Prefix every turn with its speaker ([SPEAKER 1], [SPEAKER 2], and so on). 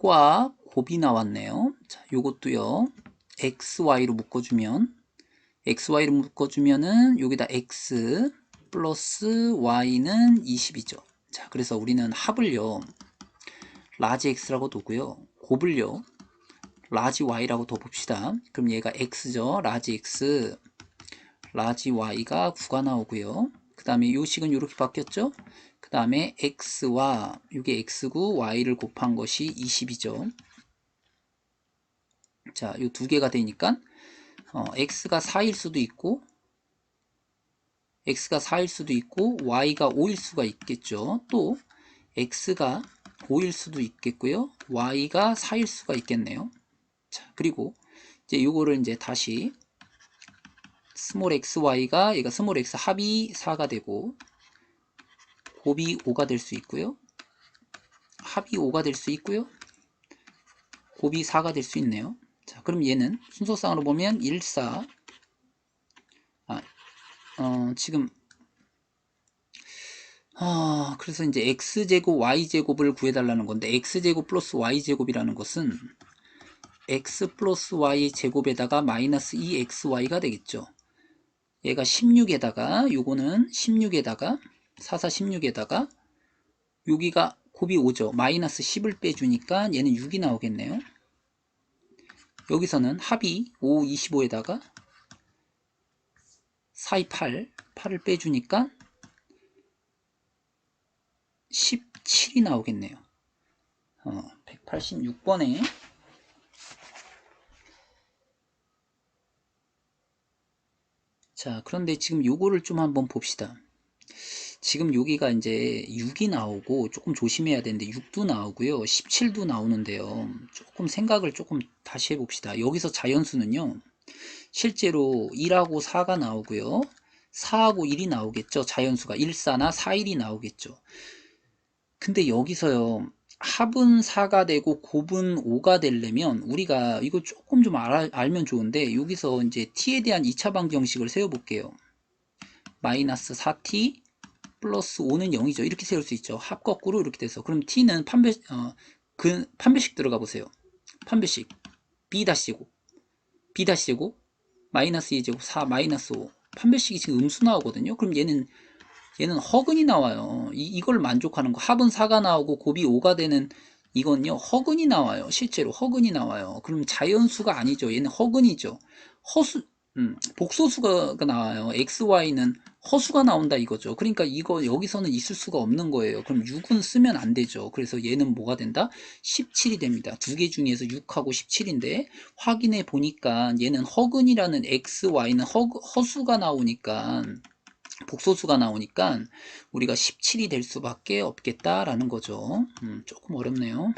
[SPEAKER 1] 과 곱이 나왔네요. 자, 요것도요. xy로 묶어주면 xy로 묶어주면은 여기다 x 플러스 y는 20이죠. 자, 그래서 우리는 합을요. 라지 x라고 두고요. 곱을요. 라지 y라고 둬봅시다. 그럼 얘가 x죠. 라지 x, 라지 y가 9가 나오고요. 그 다음에 요 식은 이렇게 바뀌었죠. 그 다음에 x와 이게 x고 y를 곱한 것이 20이죠. 자, 요 두 개가 되니까 어, x가 4일 수도 있고 x가 4일 수도 있고 y가 5일 수가 있겠죠. 또 x가 5일 수도 있겠고요. y가 4일 수가 있겠네요. 자, 그리고 이제 요거를 이제 다시 스몰 xy가 얘가 스몰 x 합이 4가 되고 곱이 5가 될 수 있고요. 합이 5가 될 수 있고요. 곱이 4가 될 수 있네요. 자, 그럼 얘는 순서상으로 보면 1, 4. 아, 어, 지금 아, 그래서 이제 x제곱 y제곱을 구해달라는 건데 x제곱 플러스 y제곱이라는 것은 x 플러스 y 제곱에다가 마이너스 2xy가 되겠죠. 얘가 16에다가 요거는 16에다가 44 16에다가 여기가 곱이 5죠. 마이너스 10을 빼주니까 얘는 6이 나오겠네요. 여기서는 합이 5, 25에다가 4, 2, 8, 8을 빼주니까 17이 나오겠네요. 어, 186번에 자, 그런데 지금 요거를 좀 한번 봅시다. 지금 여기가 이제 6이 나오고 조금 조심해야 되는데 6도 나오고요. 17도 나오는데요. 조금 생각을 조금 다시 해봅시다. 여기서 자연수는요. 실제로 1하고 4가 나오고요. 4하고 1이 나오겠죠. 자연수가 1, 4나 4, 1이 나오겠죠. 근데 여기서요. 합은 4가 되고 곱은 5가 되려면 우리가 이거 조금 좀 알, 알면 좋은데 여기서 이제 t에 대한 2차 방정식을 세워볼게요. 마이너스 4t 플러스 5는 0이죠. 이렇게 세울 수 있죠. 합 거꾸로 이렇게 돼서 그럼 t는 판별 어, 그 판별식 들어가 보세요. 판별식 b 다시제곱 b 다시제곱 마이너스 2제곱 4 마이너스 5 판별식이 지금 음수 나오거든요. 그럼 얘는 얘는 허근이 나와요. 이, 이걸 만족하는 거. 합은 4가 나오고 곱이 5가 되는 이건요. 허근이 나와요. 실제로 허근이 나와요. 그럼 자연수가 아니죠. 얘는 허근이죠. 허수 음, 복소수가 나와요. xy는 허수가 나온다 이거죠. 그러니까 이거 여기서는 있을 수가 없는 거예요. 그럼 6은 쓰면 안 되죠. 그래서 얘는 뭐가 된다? 17이 됩니다. 두 개 중에서 6하고 17인데 확인해 보니까 얘는 허근이라는 xy는 허, 허수가 나오니까 복소수가 나오니까 우리가 17이 될 수밖에 없겠다라는 거죠. 음, 조금 어렵네요.